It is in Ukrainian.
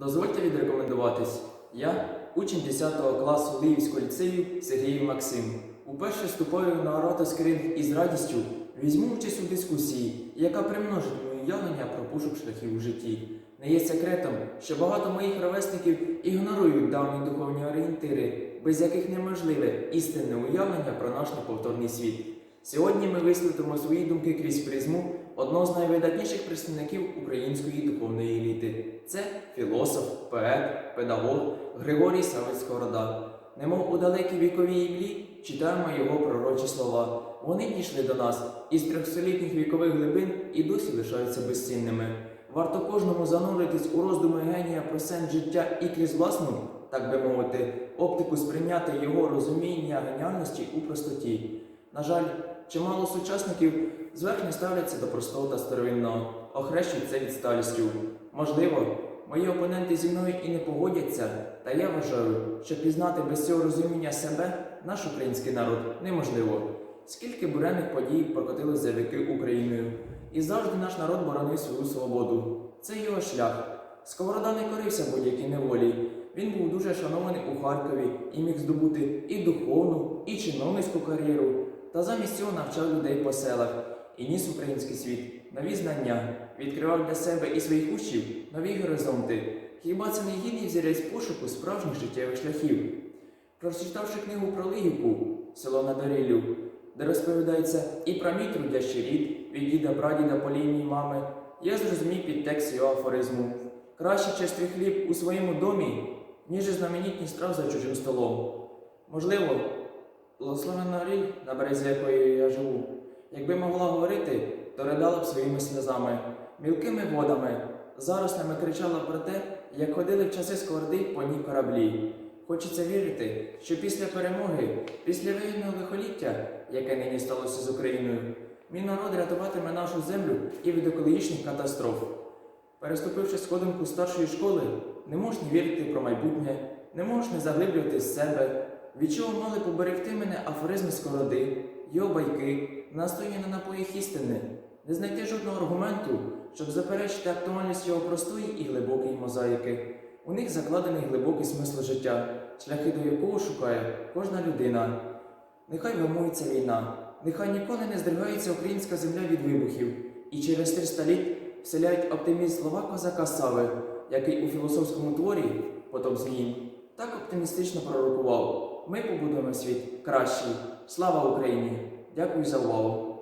Дозвольте відрекомендуватись. Я учень 10 класу Лиївського ліцею Сергій Максим. Уперше вступаю на ораторський і з радістю візьму участь у дискусії, яка примножить моє уявлення про пошук шляхів у житті. Не є секретом, що багато моїх ровесників ігнорують давні духовні орієнтири, без яких неможливе істинне уявлення про наш неповторний світ. Сьогодні ми висвітлимо свої думки крізь призму одного з найвидатніших представників української духовної еліти. Це філософ, поет, педагог Григорій Савець Сковорода. Немов у далекій віковій імлі читаємо його пророчі слова. Вони дійшли до нас із трьохстолітніх вікових глибин і досі лишаються безцінними. Варто кожному зануритись у роздуми генія про сенс життя і крізь власну, так би мовити, оптику сприйняти його розуміння геніальності у простоті. На жаль, чимало сучасників зверхньо ставляться до простого та старовинного, охрещують це відсталістю. Можливо, мої опоненти зі мною і не погодяться, та я вважаю, що пізнати без цього розуміння себе наш український народ неможливо. Скільки буремних подій прокотили за віки Україною, і завжди наш народ боронив свою свободу. Це його шлях. Сковорода не корився будь-якій неволі. Він був дуже шанований у Харкові і міг здобути і духовну, і чиновницьку кар'єру, та замість цього навчав людей по селах і ніс український світ, нові знання, відкривав для себе і своїх учнів нові горизонти. Хіба це не гідний взірець пошуку справжніх життєвих шляхів? Прочитавши книгу про Лигівку, село на Доріллю, де розповідається і про мій трудящий рід від діда прадіда по лінії мами, я зрозумів підтекст його афоризму. Краще чистий хліб у своєму домі, ніж знаменітність страв за чужим столом. Можливо, благословенна ріль, на березі якої я живу, якби могла говорити, то ридала б своїми сльозами, мілкими водами, зарослями кричала про те, як ходили в часи сковороди по ній кораблі. Хочеться вірити, що після перемоги, після воєнного лихоліття, яке нині сталося з Україною, мій народ рятуватиме нашу землю і від екологічних катастроф. Переступивши сходинку старшої школи, не можеш не вірити про майбутнє, не можеш не заглиблювати з себе, від чого мали поберегти мене афоризми сковороди, його байки, настояння на напоїх істини, не знайти жодного аргументу, щоб заперечити актуальність його простої і глибокої мозаїки. У них закладений глибокий смисл життя, шляхи до якого шукає кожна людина. Нехай вимується війна, нехай ніколи не здригається українська земля від вибухів, і через 300 літ вселяють оптимізм слова козака Сави, який у філософському творі «Потоп змін» так оптимістично пророкував. Ми побудуємо світ кращий. Слава Україні! Дякую за увагу!